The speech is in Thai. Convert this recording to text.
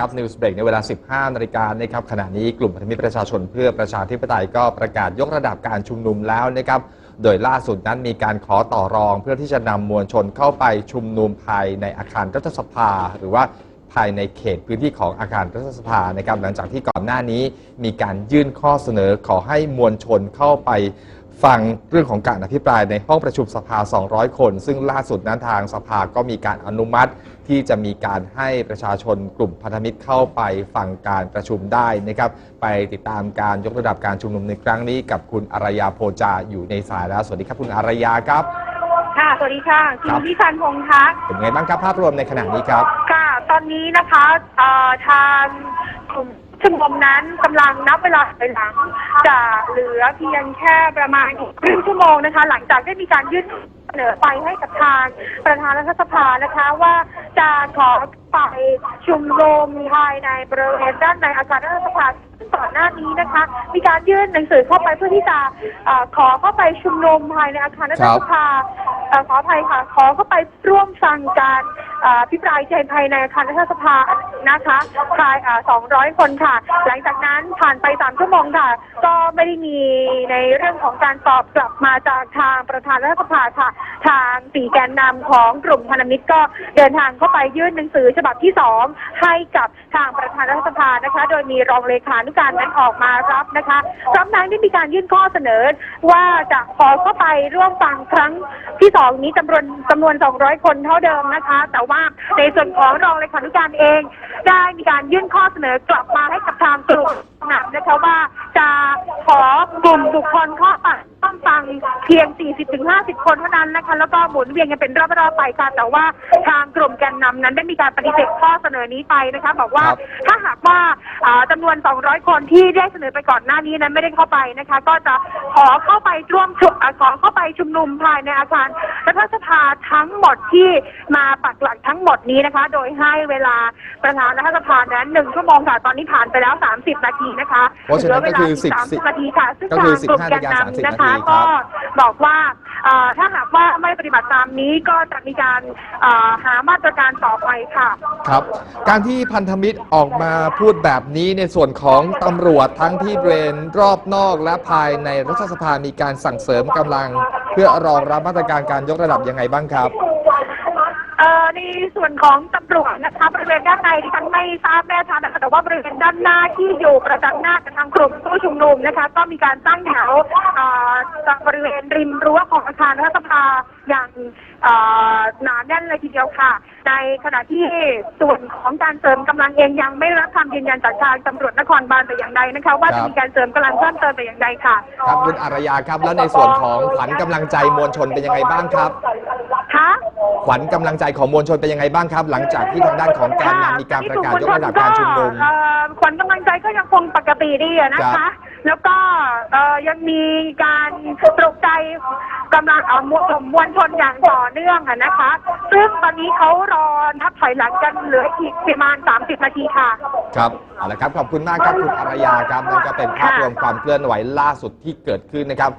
ครับนิวส์เบรกในเวลา 15 นาฬิกานะครับขณะนี้กลุ่มพันธมิตรประชาชนเพื่อประชาธิปไตยก็ประกาศยกระดับการชุมนุมแล้วนะครับโดยล่าสุดนั้นมีการขอต่อรองเพื่อที่จะนำมวลชนเข้าไปชุมนุมภายในอาคารรัฐสภา หรือว่าภายในเขตพื้นที่ของอาคารรัฐสภานะครับหลังจากที่ก่อนหน้านี้มีการยื่นข้อเสนอขอให้มวลชนเข้าไป ฟังเรื่องของการอภิปรายในห้องประชุมสภา 200 คน ซึ่งล่าสุดนั้นทางสภาก็มีการอนุมัติที่จะมีการให้ประชาชนกลุ่มพันธมิตรเข้าไปฟังการประชุมได้นะครับ ไปติดตามการยกระดับการชุมนุมในครั้งนี้ กับคุณอารยาโพจาอยู่ในสายแล้ว สวัสดีครับคุณอารยาครับ ค่ะ สวัสดีค่ะคคุรัณบพิพันธ์พงษ์คะเป็นไงบ้างครับภาพรวมในขณะนี้ครับ ค่ะ ตอนนี้นะคะเอ่อทางกลุ่ม ชุมนุมนั้นกำลังนับเวลาถอยหลังจะเหลือเพียงแค่ประมาณอีกครึ่งชั่วโมงนะคะ หลังจากได้มีการยื่นเสนอไปให้กับทางประธานรัฐสภานะคะว่าจะขอไปชุมนุมภายในบริเวณด้านในอาคารรัฐสภาซึ่งก่อนหน้านี้นะคะ มีการยื่นหนังสือเข้าไปเพื่อที่จะเอ่อขอเข้าไปชุมนุมภายในอาคารรัฐสภา ขออภัยค่ะ ขอเข้าไปร่วมฟังการพิปรายใจภายในอาคารรัฐสภานะคะภายอ่า200 คนค่ะ หลังจากนั้นผ่านไป 3 ชั่วโมงค่ะ ก็ไม่ได้มีในเรื่องของการตอบกลับมาจากทางประธานรัฐสภาค่ะ ทางสี่แกนนำของกลุ่มพันธมิตรก็เดินทางเข้าไปยื่นหนังสือฉบับที่ 2 ให้กับทางประานรัฐสภานะคะ โดยมีรองเลขานุการนั้นออกมารับนะคะพร้อมทั้งได้มีการยื่นข้อเสนอว่าจะขอเข้าไปร่วมฟังครั้งที่สองนี้จำนวนจำนวน 200 คนเท่าเดิมนะคะ แต่ว่าในส่วนของรองเลขานุการเอง ได้มีการยื่นข้อเสนอกลับมาให้กับทางกลุ่มหนักนะคะว่าจะขอกลุ่มบุคคลเข้าไปต้องฟัง พียง 40-50 คนเท่านั้นนะคะ แล้วก็หมุนเวียนกันเป็นรอบๆไปค่ะแต่ว่าทางกลุ่มแกนนำนั้นได้มีการปฏิเสธข้อเสนอนี้ไปนะคะ บอกว่าครับถ้าหากว่าอ่าจำานวน 200 คนที่ได้เสนอไปก่อนหน้านี้นั้นไม่ได้เข้าไปนะคะ ก็จะขอเข้าไปร่วมชุมอ่าขอเข้าไปชุมนุมภายในอาคารรัฐสภาทั้งหมดที่มาปักหลักทั้งหมดนี้นะคะ โดยให้เวลาประธานรัฐสภานั้นหนึ่งชั่วโมงค่ะตอนนี้ผ่านไปแล้ว 30 นาทีนะคะเพราะฉะนั้นก็คือเหลืเวลา10 30นาทีค่ะซึ่งก็คือทางกลุ่ม15แกนนาฬิกา30นำนะคะนาทีครับก็บอกว่าถ้าหากว่าไม่ปฏิบัติตามนี้ก็จะมีการหามาตรการต่อไปค่ะ ครับ การที่พันธมิตรออกมาพูดแบบนี้ในส่วนของตำรวจทั้งที่บริเวณรอบนอกและภายในรัฐสภามีการสั่งเสริมกำลัง เพื่อรองรับมาตรการการยกระดับยังไงบ้างครับ ส่วนของตำรวจนะคะบริเวณด้านในดิฉันไม่ทราบแน่ชัดนะคะแต่ว่าบริเวณด้านหน้าที่อยู่ประจันหน้ากับทางกลุ่มผู้ชุมนุมนะคะ ก็มีการตั้งแถวเอ่อจากบริเวณริมรั้วของอาคารรัฐสภาอย่างเอ่อหนาแน่นเลยทีเดียวค่ะ ในขณะที่ส่วนของการเสริมกำลังเองยังไม่รับคำยืนยันจากทางตำรวจนครบาลแต่อย่างใดนะคะ ว่าครัจะบมีการเสริมกำลังเพิ่มเติมแต่อย่างใดค่ะครับคุณอารยาครับแล้วในส่วนของขวัญกำลังใจมวลชนเป็นยังไงบ้างครับคะ ขวัญกำลังใจของมวลชนเป็นยังไงบ้างครับ หลังจากที่ทางด้านของแกนนำมีการประกาศยกระดับการชุมนุม เอ่อขวัญกำลังใจก็ยังคงปกติดีอะนะครัคะ บ แล้วก็เอ่อยังมีการปลุกใจกำลังเอามวลมวลชนอย่างต่อเนื่องอะนะคะ ซึ่งตอนนี้เขารอนับถอยหลังกันเหลืออีกประมาณ 30 นาทีค่ะ ครับเอาละครับขอบคุณมากครับคุณอารยาครับนั่นก็เป็นภาพรวมความเคลื่อนไหวล่าสุดที่เกิดขึ้นนะครับ